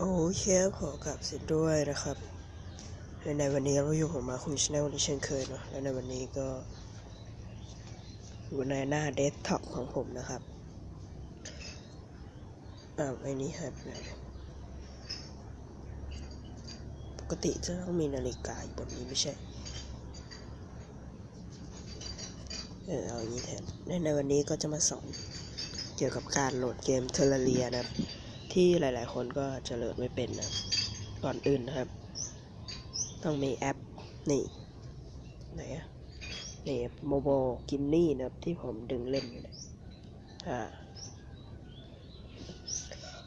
โอเคครับขอกลับเสิด้วยนะครับและในวันนี้เราอยู่ของมาคุณชแนลที่เช่นเคยเนาะและในวันนี้ก็ อยู่ในหน้าเดสก์ท็อปของผมนะครับอ้าไอ้นี้หายไปไหนปกติจะต้องมีนาฬิกาอยู่บนนี้ไม่ใช่เออเอาอย่างนี้แทนในในวันนี้ก็จะมาสอนเกี่ยวกับการโหลดเกมเทอร์เรียนะครับ ที่หลาย ๆ คนก็เจะโหลดไม่เป็นนะก่อนอื่นนะครับ ต้องมีแอปนี่ไหนอะนี่โมโบกินนี่นะครับที่ผมดึงเล่นอยู่เนะอ่า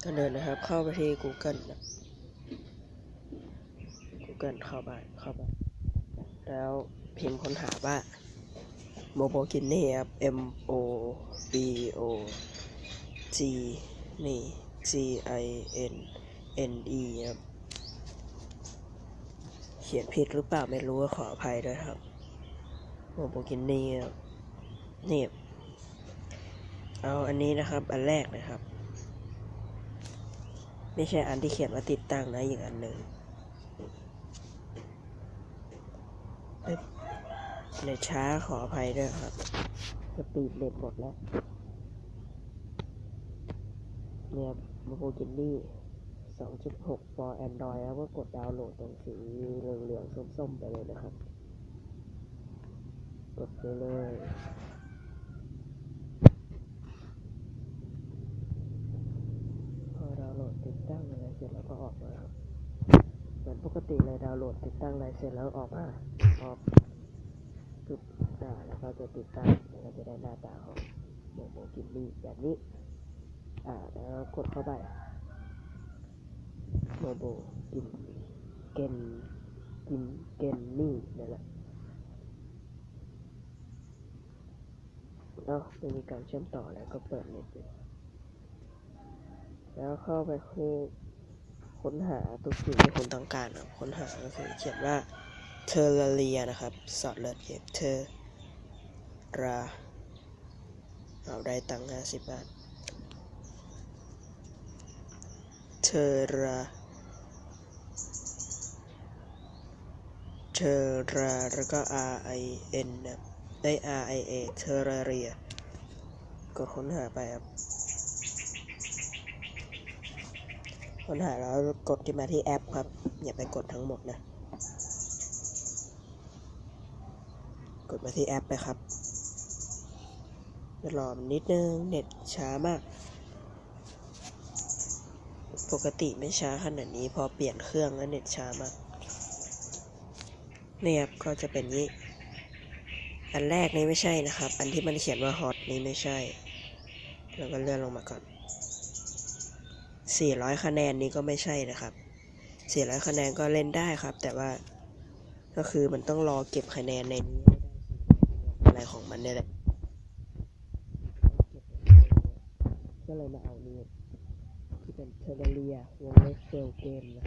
ก็เดินนะครับ เข้าไปที่ Google นะ Google เข้าไปเข้าไปแล้วพิมพ์ค้นหาว่าโมโบกินนี่ครับ M O B O G นี่ G I N N E ครับเขียนผิดหรือเปล่าไม่รู้ขออภัยด้วยครับโมโบกินนี่ครับนี่เอาอันนี้นะครับ อันแรกนะครับ ไม่ใช่อันที่เขียนว่าติดตั้งนะอีกอันหนึ่งเน็ตช้าขออภัยด้วยครับสปีดเน็ตหมดแล้ว เนี่ยมโบกินนี่ 2.6 for Android แล้วก็กดดาวน์โหลดตรงสีเหลืองๆส้มๆไปเลยนะครับ กดไปเลยพอดาวน์โหลดติดตั้งอะไรเสร็จแล้วก็ออกมาครับเหมือนปกติเลยดาวน์โหลดติดตั้งอะไรเสร็จแล้วออกมาออกปึ๊บอ่าแล้วก็จะติดตั้งแล้วก็จะได้หน้าตาของโมโบกินนี่แบบนี้ อ่าแล้วกดเข้าไปโมโบกินเกนกินเกนนี่นั่นแหละเอ้าไม่มีการเชื่อมต่อแล้วก็เปิดเน็ตเลยแล้วเข้าไปคือค้นหาตัวสิ่งที่คุณต้องการครับค้นหาก็คือเขียนว่าเทอร์เรียนะครับ สอดเลิศเก็บเทอราเอาได้ตังค์ห้าสิบบาท เทราเทราแล้วก็ R I N นะได้ R I A เทราเรียก็ค้นหาไปครับค้นหาแล้วกดที่มาที่แอปครับ อย่าไปกดทั้งหมดนะ กดมาที่แอปไปครับจะรอมันนิดนึง เน็ตช้ามาก ปกติไม่ช้าขนาดนี้พอเปลี่ยนเครื่องแล้วเน็ตช้ามากเนี่ยครับก็จะเป็นนี้ อันแรกนี้ไม่ใช่นะครับ อันที่มันเขียนว่า hot นี้ไม่ใช่ แล้วก็เลื่อนลงมาก่อน 400 คะแนนนี้ก็ไม่ใช่นะครับ 400 คะแนนก็เล่นได้ครับ แต่ว่าก็คือมันต้องรอเก็บคะแนนในนี้อะไรของมันเนี่ยแหละก็เลยมาเอานี่ที่ เป็นเทเรียวงเล็บเซลเกมนะ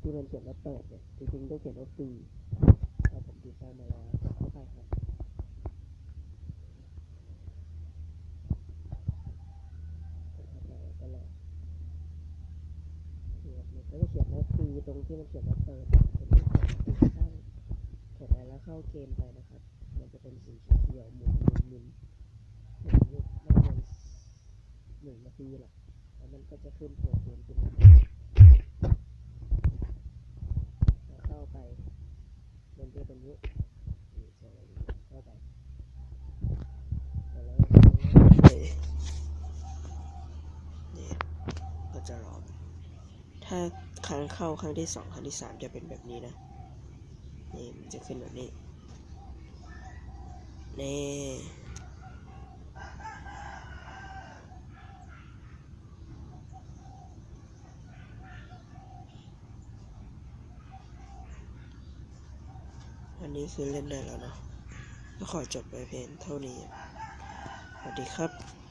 ที่มันเขียนว่าเปิดเนี่ยจริงๆต้องเขียนว่าฟรีเอาผมดีไซน์มาแล้วเข้าไปครับเข้าไปแล้วก็เขียมันก็จะเขียนว่าฟรีตรงที่มันเขียนว่าเปิดเป็นที่กดติดตั้งกดไปแล้วเข้าเกมไปนะครับ มันจะเป็นสีเขียวๆหมุนหมุนหมุนหมุนไม่เกินหนึ่งนาทีหรอกแล้ว มันก็จะขึ้นโปรเกมขึ้นมาแล้เข้าไปมันจะเป็นนี้นี่ใช่ไหมเข้าไปแล้วนี่ก็จะรอถ้าครั้งเข้าครั้งที่สองครั้งที่สามจะเป็นแบบนี้นะนี่มันจะขึ้นแบบนี้นี่ นี้คือเล่นได้แล้วเนาะก็ขอจบไปเพียงเท่านี้ สวัสดีครับ